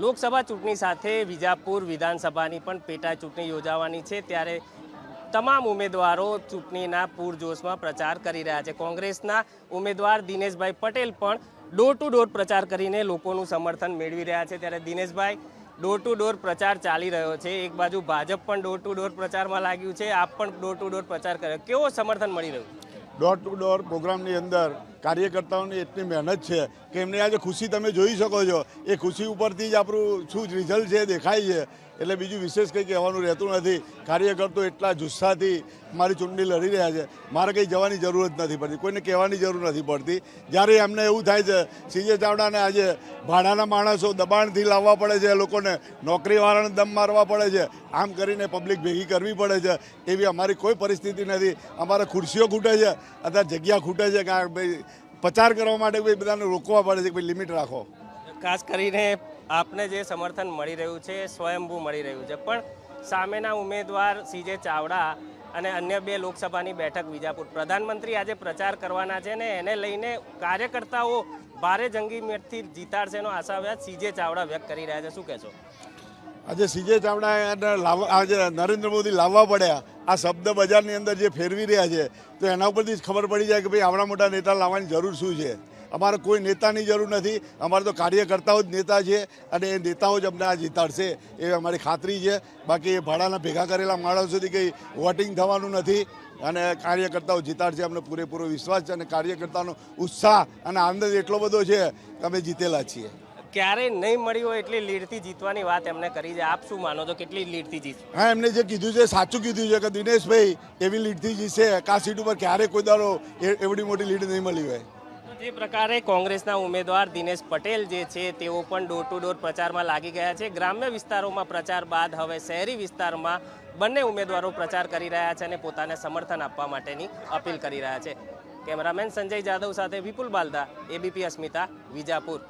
લોકસભા ચૂંટણી સાથે વિજાપુર વિધાનસભાની પણ પેટા ચૂંટણી યોજાવાની છે. ત્યારે તમામ ઉમેદવારો ચૂંટણીના પૂરજોશમાં પ્રચાર કરી રહ્યા છે. કોંગ્રેસના ઉમેદવાર દિનેશભાઈ પટેલ પણ ડોર ટુ ડોર પ્રચાર કરીને લોકોનું સમર્થન મેળવી રહ્યા છે. ત્યારે દિનેશભાઈ ડોર ટુ ડોર પ્રચાર ચાલી રહ્યો છે. એક બાજુ ભાજપ પણ ડોર ટુ ડોર પ્રચારમાં લાગ્યું છે. આપ પણ ડોર ટુ ડોર પ્રચાર કર્યો. કેવો સમર્થન મળી રહ્યું? ડોર ટુ ડોર પ્રોગ્રામની અંદર કાર્યકર્તાઓની એટલી મહેનત છે કે એમની આજે ખુશી તમે જોઈ શકો છો. એ ખુશી ઉપરથી જ આપણું શું રિઝલ્ટ છે દેખાય છે. એટલે બીજું વિશેષ કંઈ કહેવાનું રહેતું નથી. કાર્યકર્તો એટલા જુસ્સાથી મારી ચૂંટણી લડી રહ્યા છે. મારે કંઈ જવાની જરૂર જ નથી પડતી. કોઈને કહેવાની જરૂર નથી પડતી. જ્યારે એમને એવું થાય છે, સીજે ચાવડાને આજે ભાડાના માણસો દબાણથી લાવવા પડે છે, લોકોને નોકરીવાળાને દમ મારવા પડે છે. આમ કરીને પબ્લિક ભેગી કરવી પડે છે. એવી અમારી કોઈ પરિસ્થિતિ નથી. અમારે ખુરશીઓ ખૂટે છે. અત્યારે જગ્યા ખૂટે છે કે ભાઈ પ્રચાર કરવા માટે ભાઈ બધાને રોકવા પડે છે કે ભાઈ લિમિટ રાખો. ખાસ કરીને આપને જે સમર્થન મળી રહ્યું છે સ્વયંભૂ મળી રહ્યું છે. પણ સામેના ઉમેદવાર સીજે ચાવડા અને અન્ય બે લોકસભાની બેઠક વિજાપુર. પ્રધાનમંત્રી આજે પ્રચાર કરવાના છે ને એને લઈને કાર્યકર્તાઓ ભારે જંગી મેટથી જીતાડશે એનો આશાવાદ સીજે ચાવડા વ્યક્ત કરી રહ્યા છે. શું કહેશો? આજે સીજે ચાવડા લાવવા આજે નરેન્દ્ર મોદી લાવવા પડ્યા. આ શબ્દ બજારની અંદર જે ફેરવી રહ્યા છે, તો એના ઉપરથી જ ખબર પડી જાય કે ભાઈ આવડા મોટા નેતા લાવવાની જરૂર શું છે? અમારે કોઈ નેતાની જરૂર નથી. અમારે તો કાર્યકર્તાઓ જ નેતા છે અને એ નેતાઓ જ અમને આ જીતાડશે એ અમારી ખાતરી છે. બાકી એ ભાડાના ભેગા કરેલા માણસોથી કંઈ વોટિંગ થવાનું નથી અને કાર્યકર્તાઓ જીતાડશે. અમને પૂરેપૂરો વિશ્વાસ છે અને કાર્યકર્તાનો ઉત્સાહ અને આનંદ એટલો બધો છે કે અમે જીતેલા છીએ. ક્યારેય નહીં મળી હોય એટલી લીડથી જીતવાની વાત એમને કરી છે. આપ શું માનો છો? કેટલી લીડથી જીત? હા એમને જે કીધું છે સાચું કીધું છે કે દિનેશભાઈ એવી લીડથી જીતશે કા સીટ ઉપર ક્યારેય કોઈ દાડો એવડી મોટી લીડ નહીં મળી હોય. તો જે પ્રકારે કોંગ્રેસના ઉમેદવાર દિનેશ પટેલ જે છે તેઓ પણ ડોર ટુ ડોર પ્રચારમાં લાગી ગયા છે. ગ્રામ્ય વિસ્તારોમાં પ્રચાર બાદ હવે શહેરી વિસ્તારમાં બંને ઉમેદવારો પ્રચાર કરી રહ્યા છે અને પોતાને સમર્થન આપવા માટેની અપીલ કરી રહ્યા છે. કેમેરામેન સંજય જાદવ સાથે વિપુલ બાલદા એબીપી અસ્મિતા વિજાપુર.